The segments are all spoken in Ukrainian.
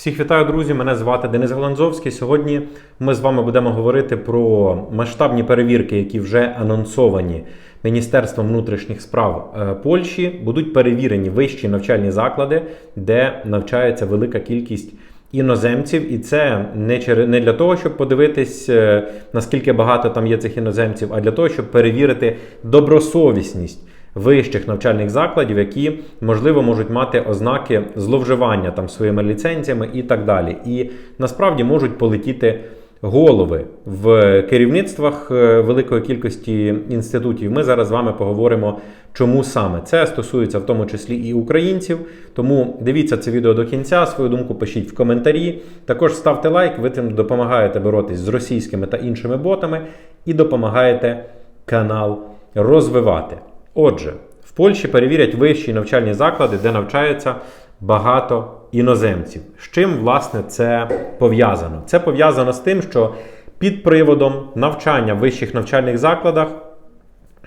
Всіх вітаю, друзі! Мене звати Денис Галанзовський. Сьогодні ми з вами будемо говорити про масштабні перевірки, які вже анонсовані Міністерством внутрішніх справ е, Польщі. Будуть перевірені вищі навчальні заклади, де навчається велика кількість іноземців. І це не для того, щоб подивитись, е, наскільки багато там є цих іноземців, а для того, щоб перевірити добросовісність вищих навчальних закладів, які можливо можуть мати ознаки зловживання там своїми ліцензіями і так далі. І насправді можуть полетіти голови в керівництвах е, великої кількості інститутів. Ми зараз з вами поговоримо, чому саме це стосується в тому числі і українців. Тому дивіться це відео до кінця. Свою думку пишіть в коментарі. Також ставте лайк, ви тим допомагаєте боротись з російськими та іншими ботами і допомагаєте канал розвивати. Отже, в Польщі перевірять вищі навчальні заклади, де навчаються багато іноземців. З чим, власне, це пов'язано? Це пов'язано з тим, що під приводом навчання в вищих навчальних закладах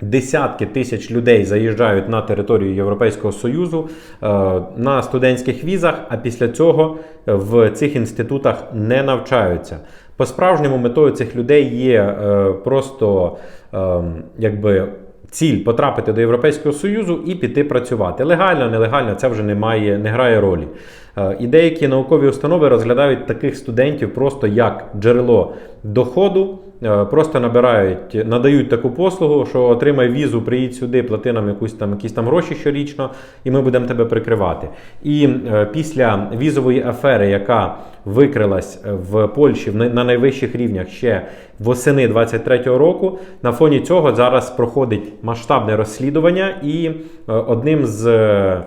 десятки тисяч людей заїжджають на територію Європейського Союзу е, на студентських візах, а після цього в цих інститутах не навчаються. По-справжньому метою цих людей є е, просто е, якби. Ціль потрапити до Європейського Союзу і піти працювати. Легально, нелегально, це вже не має, не грає ролі. Е, І деякі наукові установи розглядають таких студентів просто як джерело доходу, просто набирають, надають таку послугу, що отримай візу, приїдь сюди, плати нам якусь там якісь там гроші щорічно, і ми будемо тебе прикривати. І е, після візової афери, яка викрилась в Польщі в най- на найвищих рівнях ще восени 23-го року, на фоні цього зараз проходить масштабне розслідування, і е, одним з е,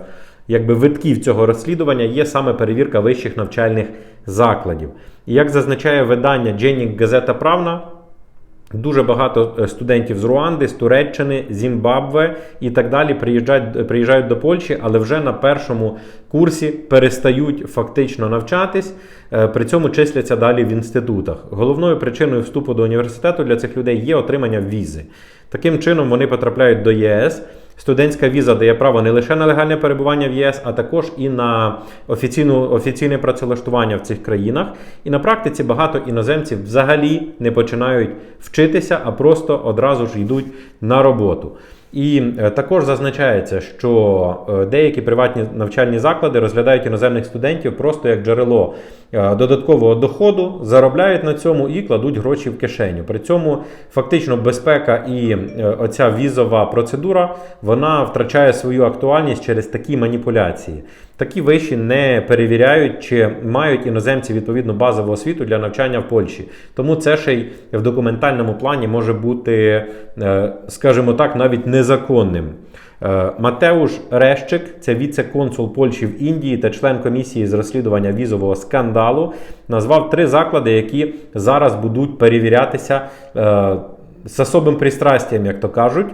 якби витків цього розслідування є саме перевірка вищих навчальних закладів. І як зазначає видання Дженік Газета Правна, Дуже багато е, студентів з Руанди, з Туреччини, Зімбабве і так далі приїжджають, приїжджають до Польщі, але вже на першому курсі перестають фактично навчатись, е, при цьому числяться далі в інститутах. Головною причиною вступу до університету для цих людей є отримання візи. Таким чином вони потрапляють до ЄС. Студентська віза дає право не лише на легальне перебування в ЄС, а також і на офіційну, офіційне працевлаштування в цих країнах. І на практиці багато іноземців взагалі не починають вчитися, а просто одразу ж йдуть на роботу. І е, також зазначається, що е, деякі приватні навчальні заклади розглядають іноземних студентів просто як джерело е, додаткового доходу, заробляють на цьому і кладуть гроші в кишеню. При цьому фактично безпека і оця візова процедура вона втрачає свою актуальність через такі маніпуляції. Такі виші не перевіряють, чи мають іноземці відповідну базову освіту для навчання в Польщі. Тому це ще й в документальному плані може бути, е, скажімо так, навіть незаконним. Е, Матеуш Рещик, це віце-консул Польщі в Індії та член комісії з розслідування візового скандалу, назвав три заклади, які зараз будуть перевірятися е, з особим пристрастям, як то кажуть.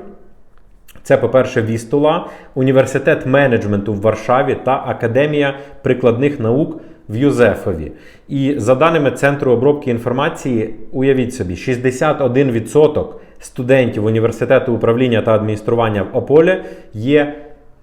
Це, по-перше, Вістула, університет менеджменту в Варшаві та Академія прикладних наук в Юзефові. І за даними Центру обробки інформації, уявіть собі, 61% студентів університету управління та адміністрування в Ополі є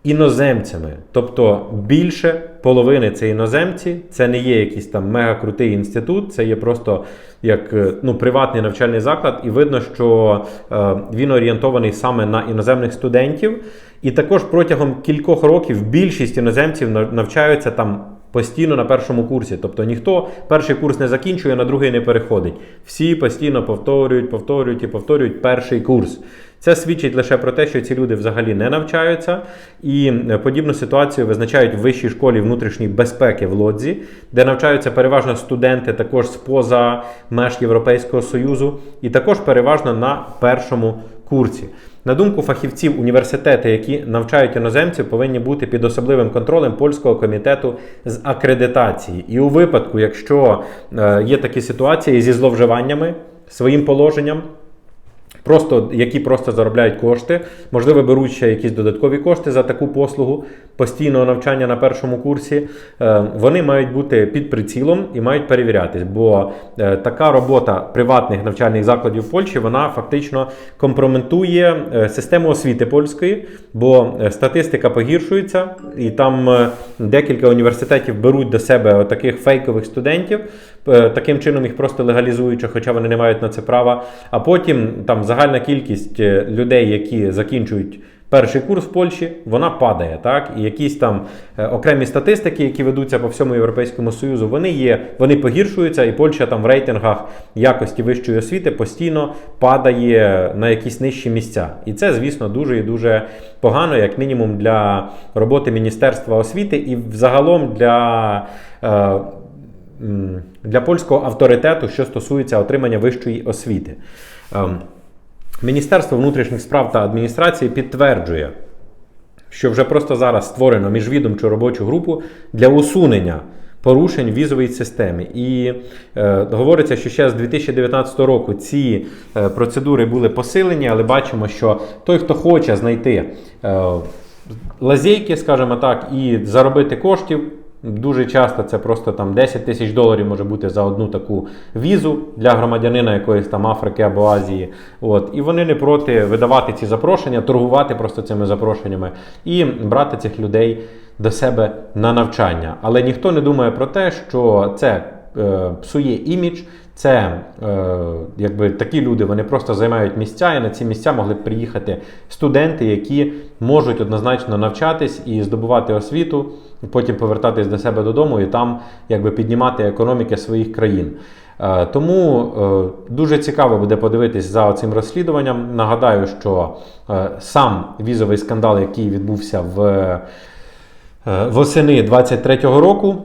іноземцями. Тобто більше половини це іноземці, це не є якийсь там мега крутий інститут, це є просто як е, ну, приватний навчальний заклад, і видно, що е, він орієнтований саме на іноземних студентів. І також протягом кількох років більшість іноземців навчаються там. Постійно на першому курсі, тобто ніхто перший курс не закінчує, на другий не переходить. Всі постійно повторюють, повторюють і повторюють перший курс. Це свідчить лише про те, що ці люди взагалі не навчаються, і е, подібну ситуацію визначають в вищій школі внутрішньої безпеки в Лодзі, де навчаються переважно студенти також з-поза меж Європейського Союзу, і також переважно на першому курсі. На думку фахівців, університети, які навчають іноземців, повинні бути під особливим контролем польського комітету з акредитації. І у випадку, якщо е, є такі ситуації зі зловживаннями своїм положенням, Просто які просто заробляють кошти, можливо, беруть ще якісь додаткові кошти за таку послугу постійного навчання на першому курсі. Е, Вони мають бути під прицілом і мають перевірятись, бо е, така робота приватних навчальних закладів в Польщі вона фактично компрометує е, систему освіти польської, бо статистика погіршується, і там декілька університетів беруть до себе таких фейкових студентів, таким чином їх просто легалізуючи, хоча вони не мають на це права. А потім там загальна кількість е, людей, які закінчують. Перший курс в Польщі вона падає, так і якісь там е, окремі статистики, які ведуться по всьому європейському союзу, вони є, вони погіршуються, і Польща там в рейтингах якості вищої освіти постійно падає на якісь нижчі місця. І це, звісно, дуже і дуже погано, як мінімум, для роботи Міністерства освіти і взагалом для. Е, для польського авторитету, що стосується отримання вищої освіти. Ем, Міністерство внутрішніх справ та адміністрації підтверджує, що вже просто зараз створено міжвідомчу робочу групу для усунення порушень в візовій системі. І е, говориться, що ще з 2019 року ці е, процедури були посилені, але бачимо, що той, хто хоче знайти е, лазейки, скажімо так, і заробити коштів. Дуже часто це просто там 10 тисяч доларів може бути за одну таку візу для громадянина якоїсь там Африки або Азії. От. І вони не проти видавати ці запрошення, торгувати просто цими запрошеннями і брати цих людей до себе на навчання. Але ніхто не думає про те, що це псує імідж. Це е, якби такі люди вони просто займають місця, і на ці місця могли б приїхати студенти, які можуть однозначно навчатись і здобувати освіту, потім повертатись до себе додому і там якби піднімати економіки своїх країн. Е, тому е, дуже цікаво буде подивитись за цим розслідуванням. Нагадаю, що е, сам візовий скандал, який відбувся в е, восени 23-го року.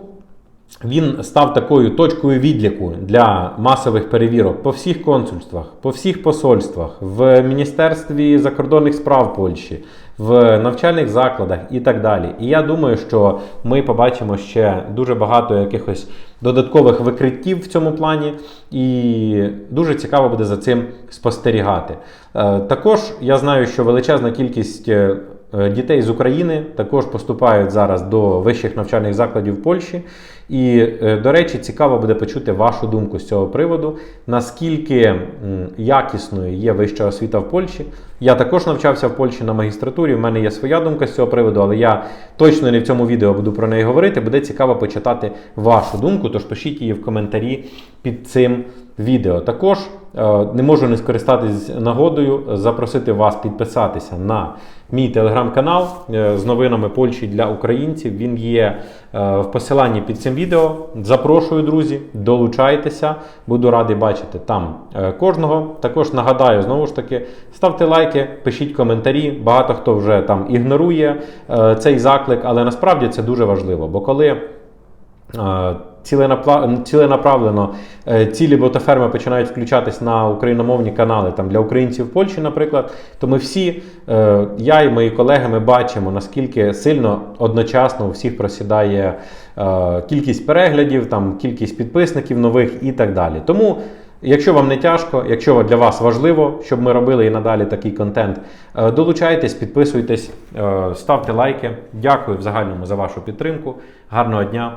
Він став такою точкою відліку для масових перевірок по всіх консульствах, по всіх посольствах, в Міністерстві закордонних справ Польщі, в навчальних закладах і так далі. І я думаю, що ми побачимо ще дуже багато якихось додаткових викриттів в цьому плані, і дуже цікаво буде за цим спостерігати. Е, Також я знаю, що величезна кількість. Е, Дітей з України також поступають зараз до вищих навчальних закладів Польщі. І, е, до речі, цікаво буде почути вашу думку з цього приводу, наскільки якісною є вища освіта в Польщі. Я також навчався в Польщі на магістратурі. В мене є своя думка з цього приводу, але я точно не в цьому відео буду про неї говорити. Буде цікаво почитати вашу думку, тож пишіть її в коментарі під цим відео. Також не можу не скористатись нагодою, е, запросити вас підписатися на мій телеграм-канал е, з новинами Польщі для українців. Він є е, в посиланні під цим відео. Запрошую, друзі, долучайтеся, буду радий бачити там е, кожного. Також нагадаю, знову ж таки, ставте лайки, пишіть коментарі. Багато хто вже там ігнорує е, цей заклик, але насправді це дуже важливо, бо коли. Ціленаправлено е, цілі ботаферми починають включатись на україномовні канали там для українців в Польщі, наприклад. То ми всі, е, я і мої колеги, ми бачимо наскільки сильно одночасно у всіх просідає е, кількість переглядів, там кількість підписників нових і так далі. Тому. Якщо вам не тяжко, якщо для вас важливо, щоб ми робили і надалі такий контент, долучайтесь, підписуйтесь, ставте лайки. Дякую в загальному за вашу підтримку. Гарного дня